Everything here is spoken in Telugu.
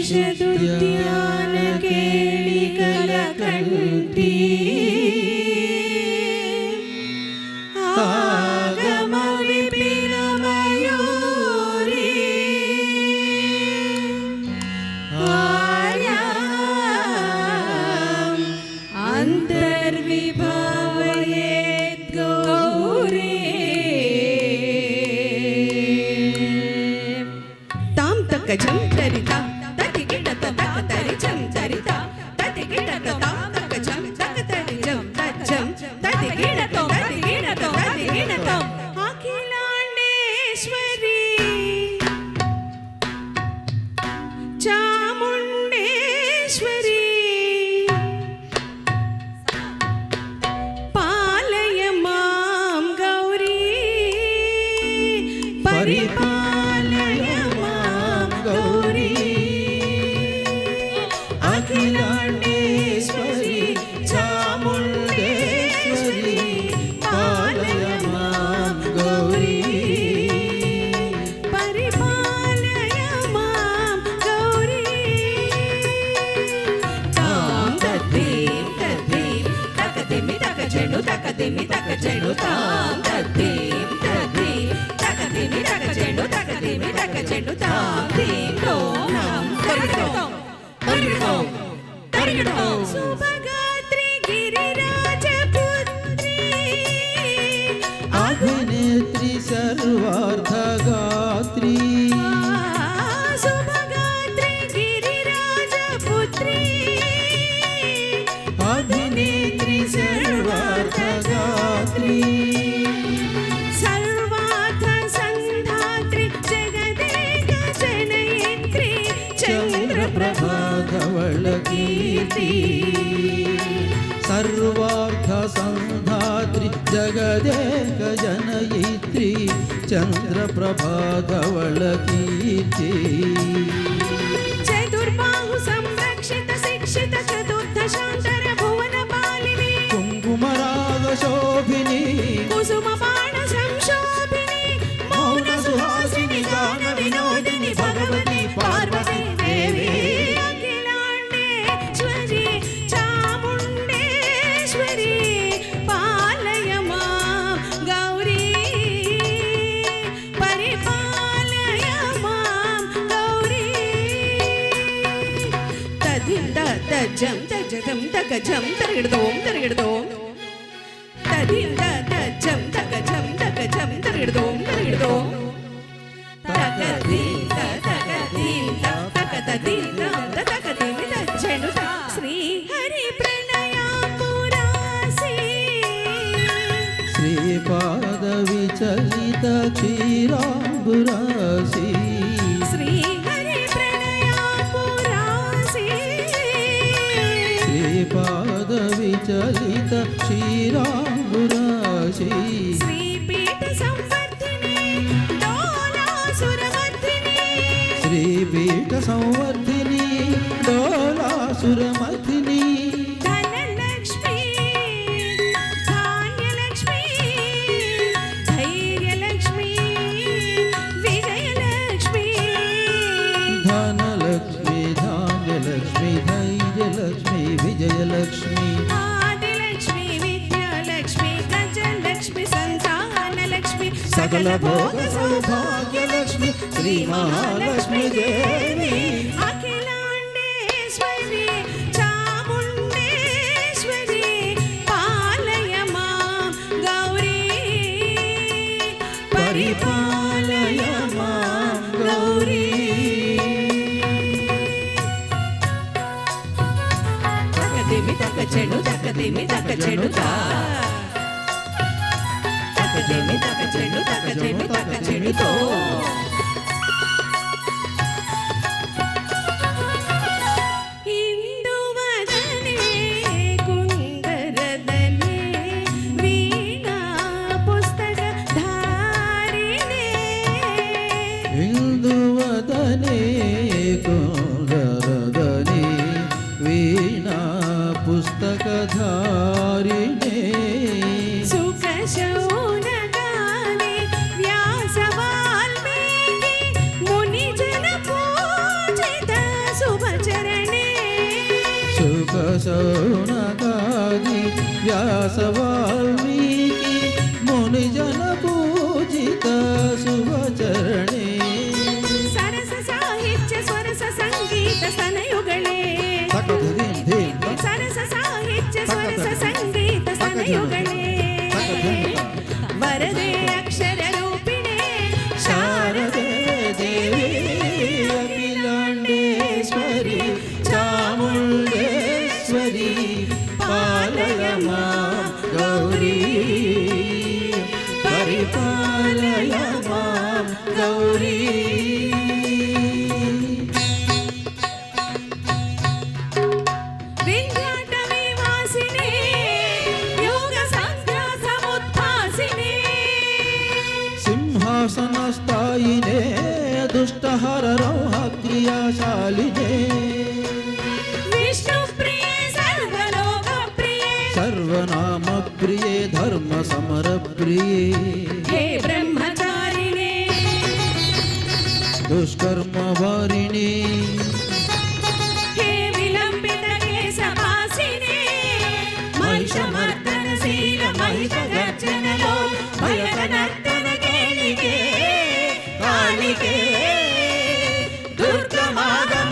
जीश ചാമുണ്ടേശ്വരി. പാലയമാം ഗൗരി. പരിപാ చెడు తక తిని తక చెడు తాం తత్తి తత్తి తక తిని తక చెడు తక తిని తక చెడు తాం తీం తోం నాం. తరిగడతాం తరిగడతాం తరిగడతాం సుభగాత్రి గిరిరాజ పుత్రి అభినేత్రి సర్వార్థగా. चन्द्रप्रभा चन्द्रप्रभाधवलकीर्ति सर्वार्थसन्धात्रि जगदेक जनयित्री चन्द्रप्रभाधवलकीर्ति चतुर्बाहु संरक्षित शिक्षित चतुर्थ शान्तर भुवन पालिनी कुङ्कुमरागशोभिनी कुसुम జం జ జం దగ జం తరగడద ఓం తరగడద ఓం తదిం ద ద జం దగ జం దగ జం తరగడద ఓం తరగడద ఓం తగ ది ద ద బీట సంవర్ధిని డోలాసురమయ సకల భోగ సౌభాగ్యలక్ష్మి శ్రీ మహాలక్ష్మి దేవి. అఖిలాండేశ్వరి చాముండేశ్వరి పాలయ మా గౌరీ. పరిపాలయ మా గౌరీ. తగ్గ చెడు తగ్గ చెడు తగ్గ చెడుతా తకదిమి తక చెడు తకదిమి తక చెడు తకదిమి తక చెడుతో ಿ ವ್ಯಾಸವಾಳ గౌరీ. సింహాసనస్థాయినే దుష్టహర రౌహ క్రియాశాలినే सर्वनाम प्रिय धर्म దుష్కర్మ వారిని. మహిషమ